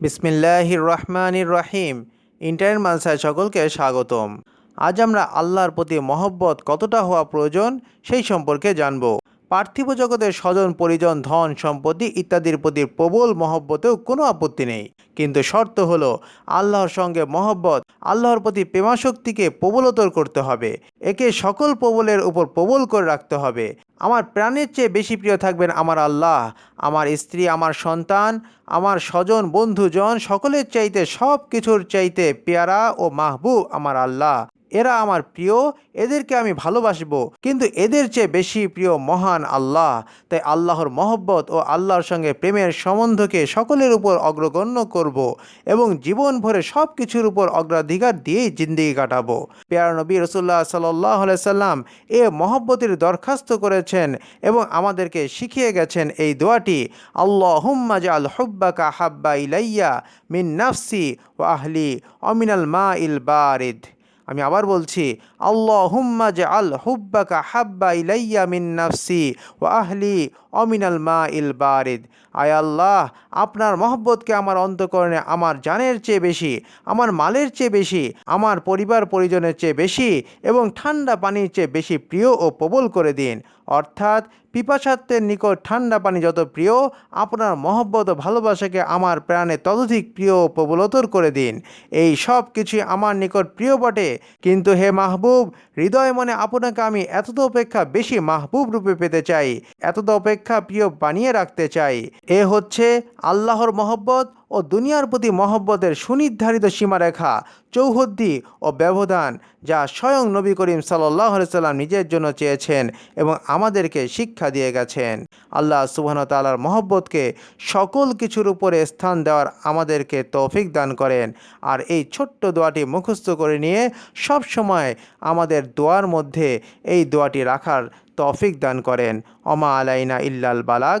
বিসমিল্লাহির রহমানির রাহিম। ইন্টারনেট মালসায় সকলকে স্বাগতম। আজ আমরা আল্লাহর প্রতি মহব্বত কতটা হওয়া প্রয়োজন সেই সম্পর্কে জানব। পার্থিব জগতের স্বজন, পরিজন, ধন, সম্পত্তি ইত্যাদির প্রতি প্রবল মহব্বতেও কোনো আপত্তি নেই। কিন্তু শর্ত হলো, আল্লাহর সঙ্গে মহব্বত আল্লাহর প্রতি প্রেমাশক্তিকে প্রবলতর করতে হবে। একে সকল প্রবলের উপর প্রবল করে রাখতে হবে। আমার প্রাণের চেয়ে বেশি প্রিয় থাকবেন আমার আল্লাহ। আমার স্ত্রী, আমার সন্তান, আমার স্বজন, বন্ধুজন, সকলের চাইতে সব কিছুর চাইতে পেয়ারা ও মাহবুব আমার আল্লাহ। এরা আমার প্রিয়, এদেরকে আমি ভালোবাসবো। কিন্তু এদের চেয়ে বেশি প্রিয় মহান আল্লাহ। তাই আল্লাহর মহব্বত ও আল্লাহর সঙ্গে প্রেমের সম্বন্ধকে সকলের উপর অগ্রগণ্য করব এবং জীবন ভরে সব কিছুর উপর অগ্রাধিকার দিয়েই জিন্দিগি কাটাবো। পেয়ার নবী রসুল্লাহ সাল্লাহ সাল্লাম এ মহব্বতের দরখাস্ত করেছেন এবং আমাদেরকে শিখিয়ে গেছেন এই দোয়াটি আল্লাহ হুম্মা জাল হুব্বাকা হাব্বা ইলাইয়া মিন নাফসি ও আহলি অমিনাল মা ইল বারিদ। আমি আবার বলছি আল্লাহ হুম্মা যে আল হুব্বাকা হাব্বা ইলাইয়া মিন নাফসি ও আহলি অমিনাল মা ইল বারিদ। আয় আল্লাহ, আপনার মহব্বতকে আমার অন্তকরণে আমার জানের চেয়ে বেশি, আমার মালের চেয়ে বেশি, আমার পরিবার পরিজনের চেয়ে বেশি এবং ঠান্ডা পানির চেয়ে বেশি প্রিয় ও প্রবল করে দিন। অর্থাৎ পিপাসাত্মের নিকট ঠান্ডা পানি যত প্রিয়, আপনার মহব্বত ও ভালোবাসাকে আমার প্রাণে ততোধিক প্রিয় ও প্রবলতর করে দিন। এই সব কিছুই আমার নিকট প্রিয় বটে। কিন্তু হে মাহবুব, হৃদয় মনে আপনাকে আমি এতদ অপেক্ষা বেশি মাহবুব রূপে পেতে চাই এতদ অপেক্ষা প্রিয় বানিয়ে রাখতে চাই। এ হচ্ছে আল্লাহর মহব্বত ও দুনিয়ার প্রতি মহব্বতের সুনির্ধারিত সীমারেখা, চৌহদ্দি ও ব্যবধান যা স্বয়ং নবী করিম সাল্লাহ সাল্লাম নিজের জন্য চেয়েছেন এবং আমাদেরকে শিক্ষা দিয়ে গেছেন। আল্লাহ সুবহান তালার মহব্বতকে সকল কিছুর উপরে স্থান দেওয়ার আমাদেরকে তৌফিক দান করেন। আর এই ছোট্ট দোয়াটি মুখস্থ করে নিয়ে সব সময় আমাদের দোয়ার মধ্যে এই দোয়াটি রাখার তৌফিক দান করেন। অমা আলাইনা ইল্লাল বালাগ।